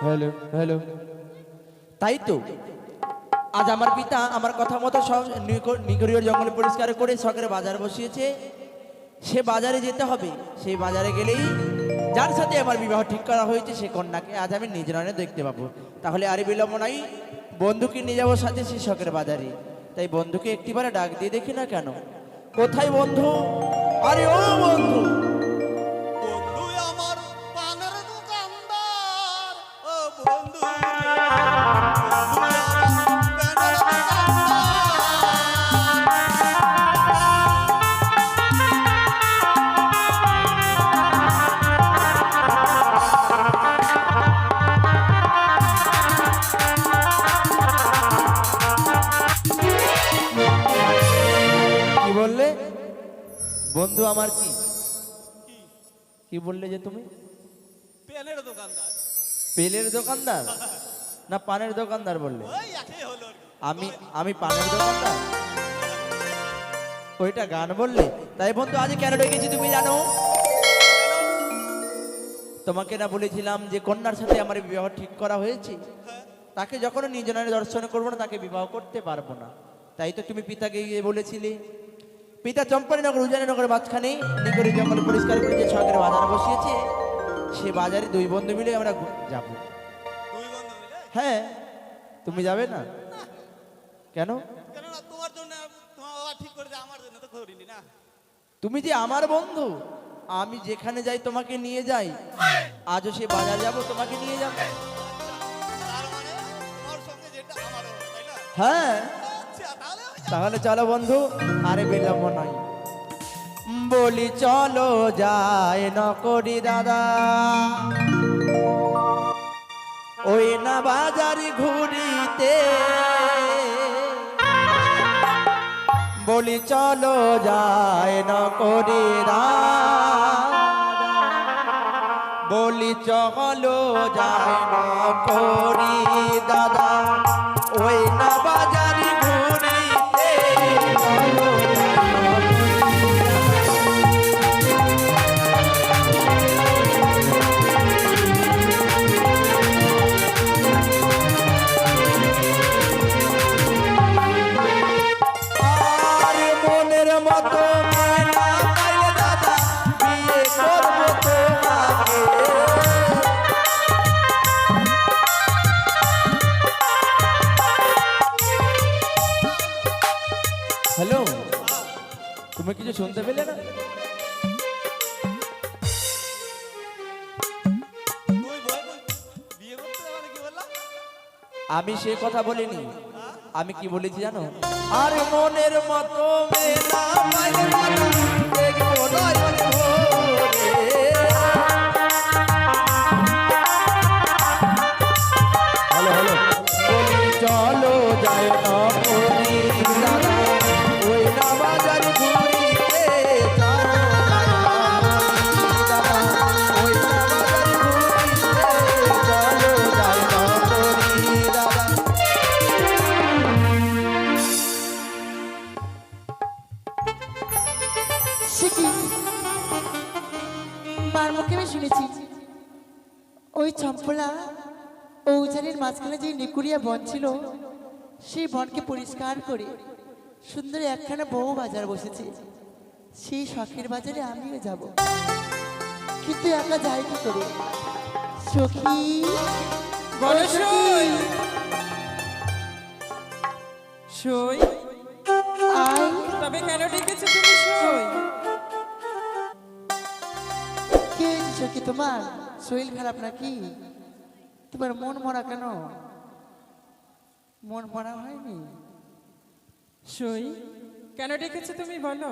Hello hello. তাই তো। আজ আমার পিতা আমার কথা মতো নিগড়ীয় জঙ্গল পরিষ্কার করে সকালে বাজার বসিয়েছে। সে বাজারে যেতে হবে। সেই বাজারে গেলেই যার সাথে আমার বিবাহ ঠিক করা হয়েছে সে কন্যাকে আজ আমি নিজ নয়নে দেখতে পাবো। তাহলে আরে বিলম্ব নাই। বন্ধুকে নিয়ে যাব সাথে সেই শখের বাজারে। তাই বন্ধুকে একটিবারে ডাক দিয়ে দেখি না কেন। কোথায় বন্ধু? আরে ও বন্ধু! বললে? বন্ধু আমার কি? কি বললে যে তুমি? পেলের দোকানদার? না পানের দোকানদার বললে। আমি আমি পানের দোকানদার? ওইটা গান বললে? তাই বন্ধু আজ কেন ডেকেছি তুমি জানো? তোমাকে না বলেছিলাম যে কন্যার সাথে আমার বিবাহ ঠিক করা হয়েছে। তাকে যখন নিজনের দর্শন করব না তাকে বিবাহ করতে পারব না। তাই তো তুমি পিতাকে গিয়ে বলেছিলে। পিতা চম্পানীনগর উজানীনগর মাঝখানে নিগড়ি জঙ্গল পরিষ্কার করে যে ছকের বাজার বসিয়েছে। সে বাজারে দুই বন্ধু মিলে আমরা যাব। হ্যাঁ তুমি যাবে না? কেন? তুমি যে আমার বন্ধু আমি যেখানে যাই তোমাকে নিয়ে যাই। আজও সে বাজার যাব তোমাকে নিয়ে যাব। মানে হ্যাঁ। আচ্ছা তাহলে চলো বন্ধু আরে বিলম্ব নাই বলি, চলো যায় নকরি দাদা। ওই না বাজারি ঘুরিতে। বলি, চলো যায় নকরি বলি, চলো যায় নকরি দাদা। আমি সে কথা বলিনি। আমি কি বলেছি জানো? আর মনের মতো মেলা বন ছিল সেই বনকে পরিষ্কার করে সুন্দর একখানা বউ বাজার বসেছে। সেই শখের বাজারে আমিও যাব। কিন্তু একা যাই কি করে? সখী বলো সই। সই তবে কেন ডেকেছো তুমি সই? কে সখী তোমার? শরীর খারাপ নাকি? তোমার মন মরা কেন? মন মরা হয়নি? সই কেন ডেকেছো তুমি বলো?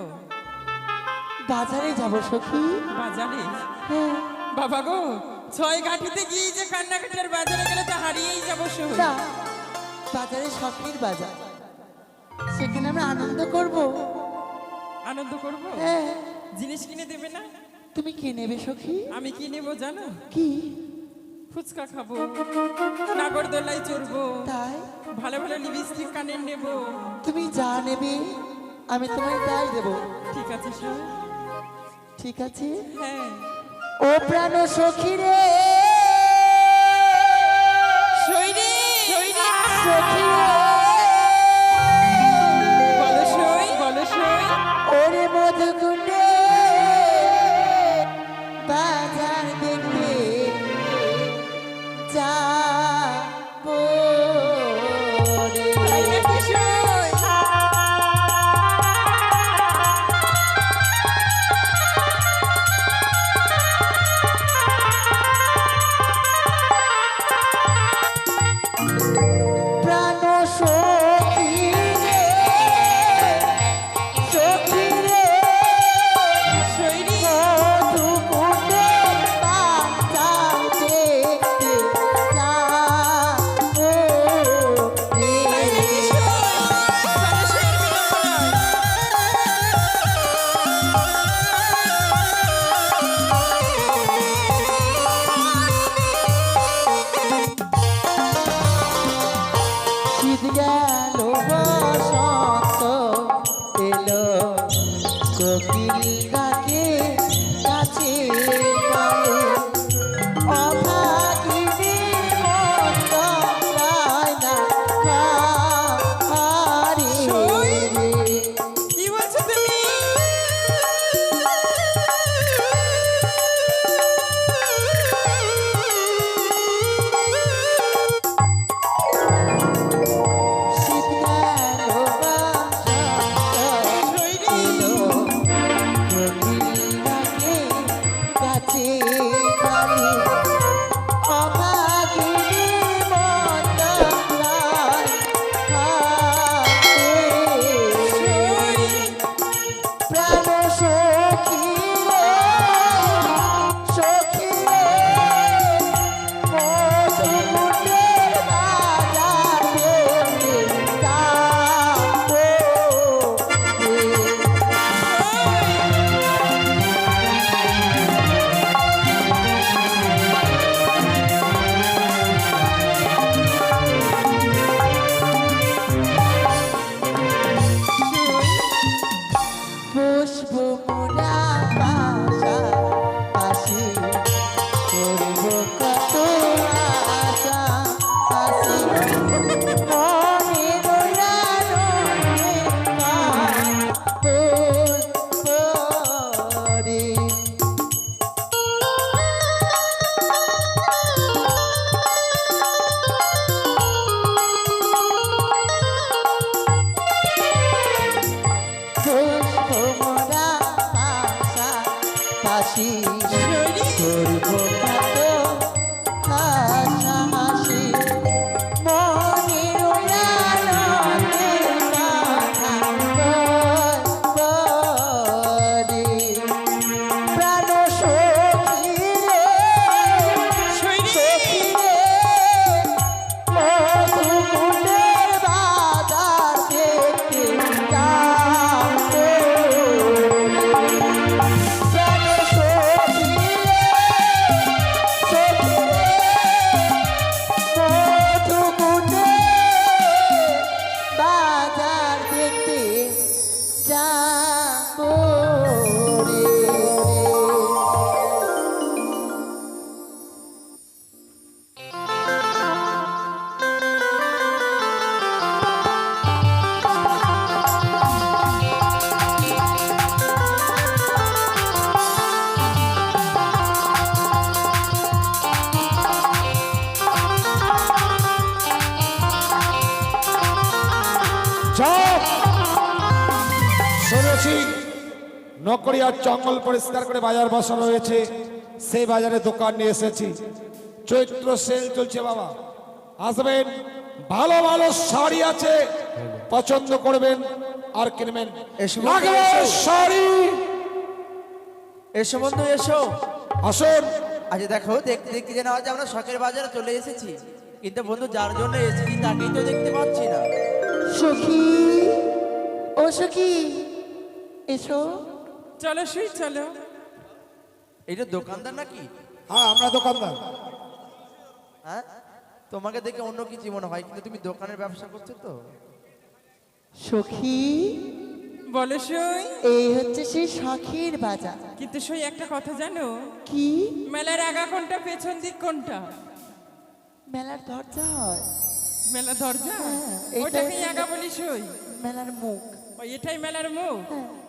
বাজারে যাব সখী। বাজারে? হ্যাঁ। বাবা গো ছয় ঘাটিতে গিয়ে যে কান্নাকাটার বাজারে গেলে তো হারিয়েই যাব না বাজারে শখের বাজার। সেখানে আমরা আনন্দ করব। আনন্দ করব? হ্যাঁ। জিনিস কিনে দেবে না? তুমি কি নেবে সখী? আমি কি নেব জানো? কি? ফুচকা খাব নাগরদোলায় চড়বো তাই? ভালো ভালো লিপস্টিক কানে নেব। তুমি যা নেবে আমি তোমায় তাই দেব। ঠিক আছে স্যার ঠিক আছে? হ্যাঁ। ও প্রাণ সখী রে। সখী রে। শুনেছি নকরিয়ার জঙ্গল পরিষ্কার করে বাজার বসানো হয়েছে সেই বাজারে দোকান নিয়ে এসেছি। চৈত্র সেল চলছে বাবা। আসবেন ভালো ভালো শাড়ি আছে পছন্দ করবেন আর কিনবেন। এসো, শাড়ি! এসো বন্ধু এসো। আসুন। আজ দেখো দেখতে দেখতে যেন আজ আমরা শখের বাজারে চলে এসেছি। কিন্তু বন্ধু যার জন্য এসেছি তাকেই তো দেখতে পাচ্ছি না। সখী ও সখী এসো। চলো সই চলো। এইটা দোকানদার নাকি? হ্যাঁ আমরা দোকানদার। হ্যাঁ? তোমাকে দেখে অন্য কিছু মনে হয় কিন্তু তুমি দোকানের ব্যবসা করছ তো। সখী বলো সই। এই হচ্ছে সেই শখের বাজার। কিন্তু সই একটা কথা জানো? কি? মেলার আগা কোনটা পেছন দিক কোনটা? মেলার দরজা হয়। মেলা দরজা? এইটাই ওটাকেই আগা বলিস ওই মেলার মুখ। ওই এটাই মেলার মুখ।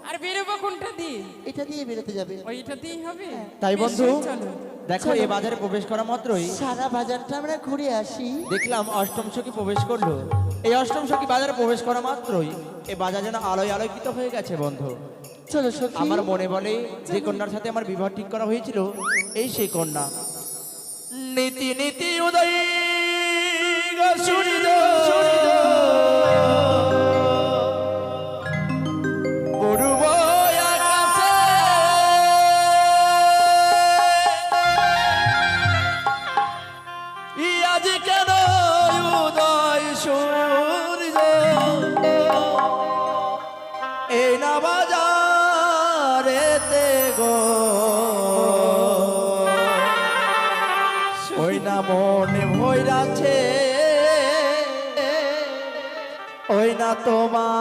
আর বেরোবো কোনটা দিয়ে? এটা দিয়ে বেরোতে যাবে। ওই এটা দিয়েই হবে? তাই বন্ধু চলো। দেখো এ বাজারে প্রবেশ করা মাত্রই সারা বাজারটা আমরা ঘুরে আসি। দেখলাম অষ্টম সখী প্রবেশ করল। এই অষ্টম সখী বাজারে প্রবেশ করা মাত্রই এই বাজার যেন আলোয় আলোকিত হয়ে গেছে বন্ধু। চলো সখী। আমার মনে বলে যে কন্যার সাথে আমার বিবাহ ঠিক করা হয়েছিল এই সেই কন্যা। নীতি নীতি উদয় ওই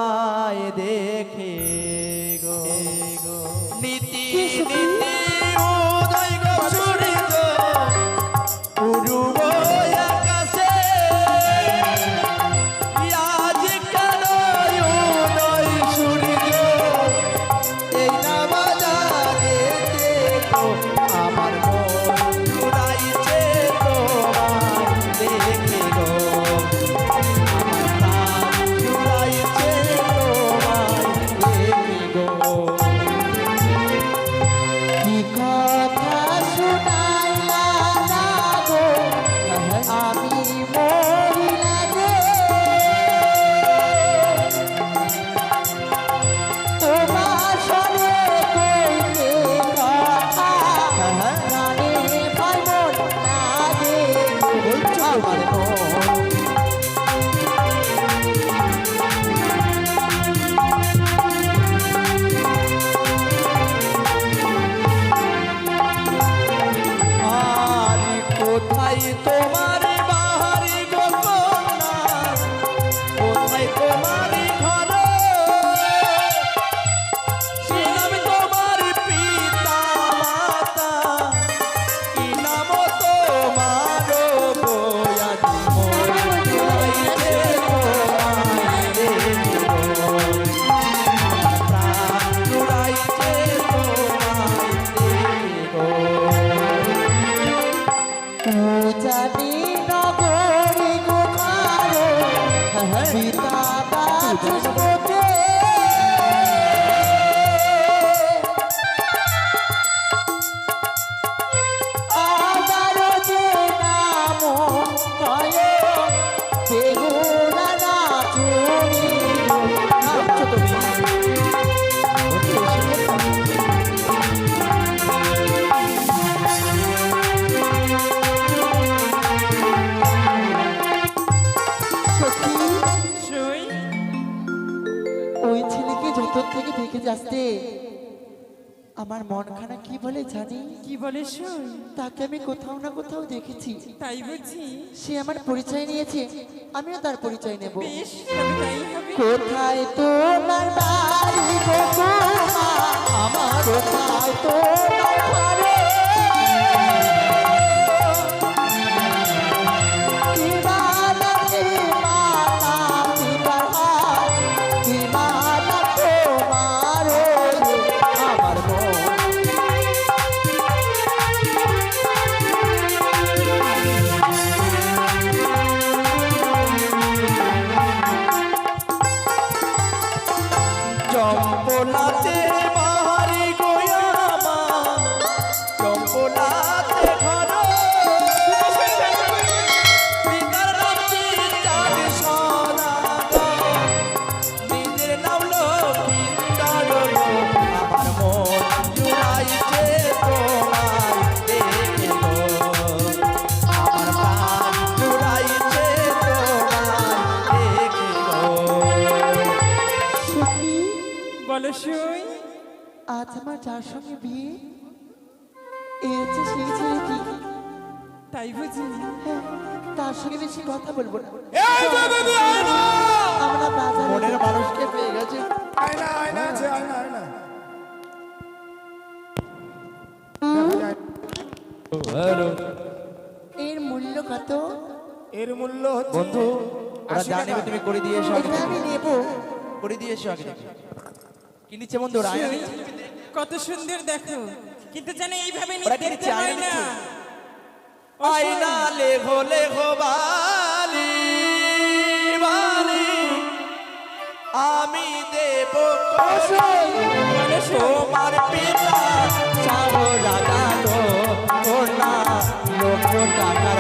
আমার মনখানা কি বলে জানি? কি বলে শুন। তাকে আমি কোথাও না কোথাও দেখেছি। তাই বুঝি। সে আমার পরিচয় নিয়েছে আমিও তার পরিচয় নেব। কোথায় তোমার বাড়ি? আমার কোথায় তোমার ঘরে। যার সঙ্গে বিয়ে? এই হচ্ছে সেই ছেলেটি তাই বুঝি? হ্যাঁ, তার সঙ্গে বেশি কথা বলব না। আমরা বাজারে মনের মানুষকে পেয়ে গেছে। আয়না আয়না আছে আয়না আয়না এর মূল্য কত? এর মূল্য হচ্ছে বন্ধু ওরা। নেবে তুমি করে দিয়ে এসো আমি নেব। করে দিয়ে এসো আগে কি নিচ্ছে বন্ধু নিচ্ছে? কত সুন্দর দেখো। কিন্তু জানে এইভাবে নিতে না। আয়না বালি বালি আমি দেব করে তোমার পিতা সাহরা গালো কন্যা লক্ষ টাকার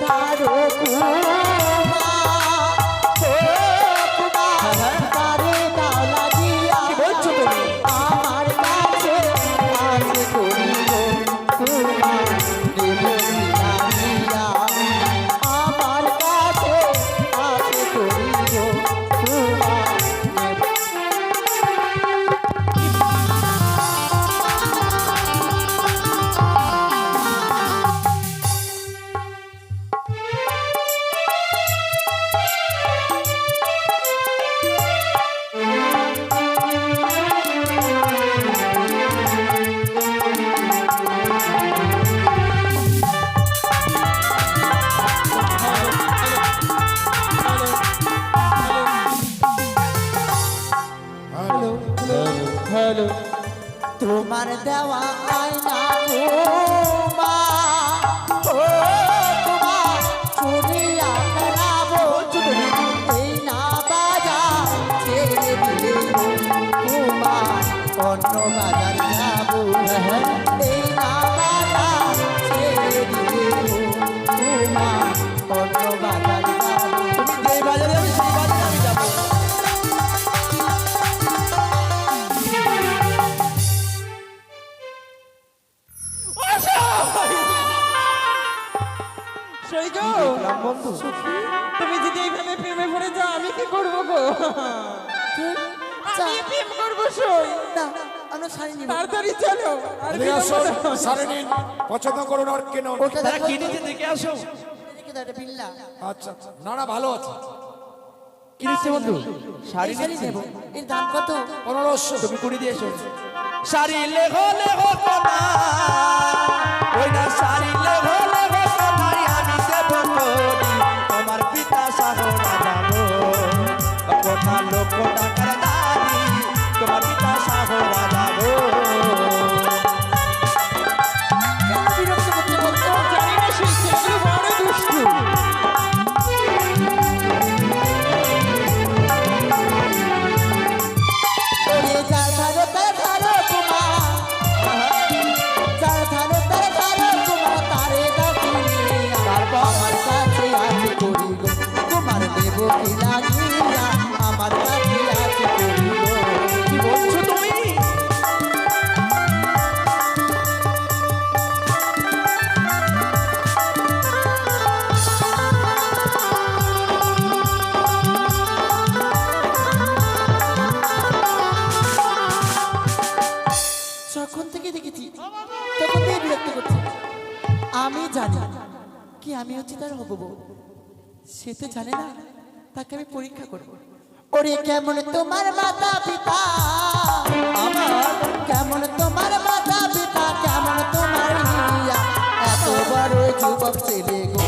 তারে দেওয়া তুমি যদি এইভাবে প্রেমে পড়ে যাও আমি কি করব গো? আমি প্রেম করব সই। না আমরা শাড়ি নিব। তাড়াতাড়ি চলো আর আসো, বিলম্ব নিন পছন্দ করুন আর কেন? ওটা কিনেছে দেখে আসো? দেখে দাও, এটা বিল্লা। আচ্ছা আচ্ছা। না না ভালো আছে। কি বন্ধু? শাড়ি নেব। এর দাম কত? পনেরোশো। তুমি কুড়ি দিয়ে এসো। শাড়ি লেখো লেখো কোনা ওই না শাড়ি লেখো। বউ। সে তো জানে না, তাকে আমি পরীক্ষা করব। ওরে কেমন তোমার মাতা পিতা? কেমন তোমার মাতা পিতা? কেমন তোমার এত বড় যুবক ছেলে গো।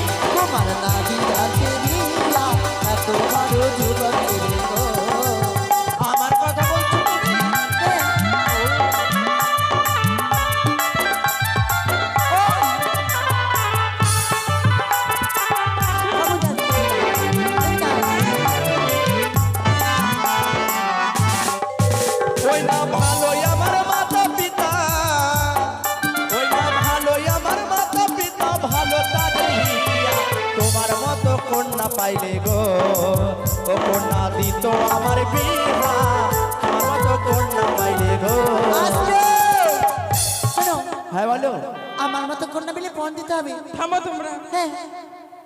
তোমরা? হ্যাঁ, হ্যাঁ, হ্যাঁ।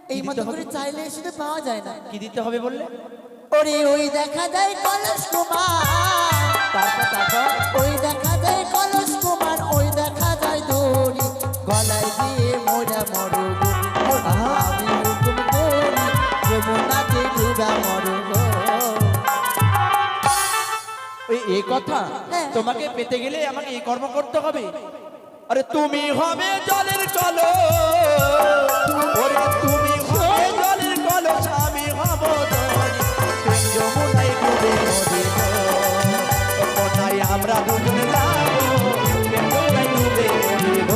এই মতো করে চাইলে পাওয়া যায় না। কি দিতে হবে বললে? ওরে ওই দেখা যায় কলস কুমার ওই দেখা যায় কলস কুমার ওই দেখা যায় দড়ি। গলায় দিয়ে মোরা এই কথা? হ্যাঁ। তোমাকে পেতে গেলে আমাকে এই কর্ম করতে হবে। আরে তুমি হবে জলের কলো ওরে তুমি হবে জলের কলো আমি হব যমুনায় ডুবে নদীর কোথায় আমরা দুজন যাব? যমুনায় ডুবে নদীর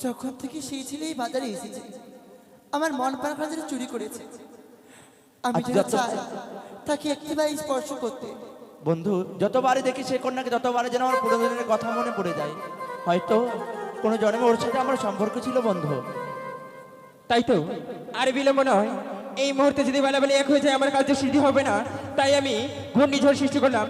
যখন থেকে সেই ছেলেই বাজারে এসেছে আমার মন যেন চুরি করেছে। আমি আচ্ছা, চাই তাকে একটিবার স্পর্শ করতে। বন্ধু যতবারই দেখি সে কন্যাকে ততবারে যেন আমার পুরো দিনের কথা মনে পড়ে যায়। হয়তো কোনো জন্মে ওর সাথে আমার সম্পর্ক ছিল বন্ধু। তাই তো? আর বিলে মনে হয় এই মুহূর্তে যদি বেলা বেলা এক হয়ে যায় আমার কাছে সিদ্ধি হবে না। তাই আমি ঘূর্ণিঝড় সৃষ্টি করলাম।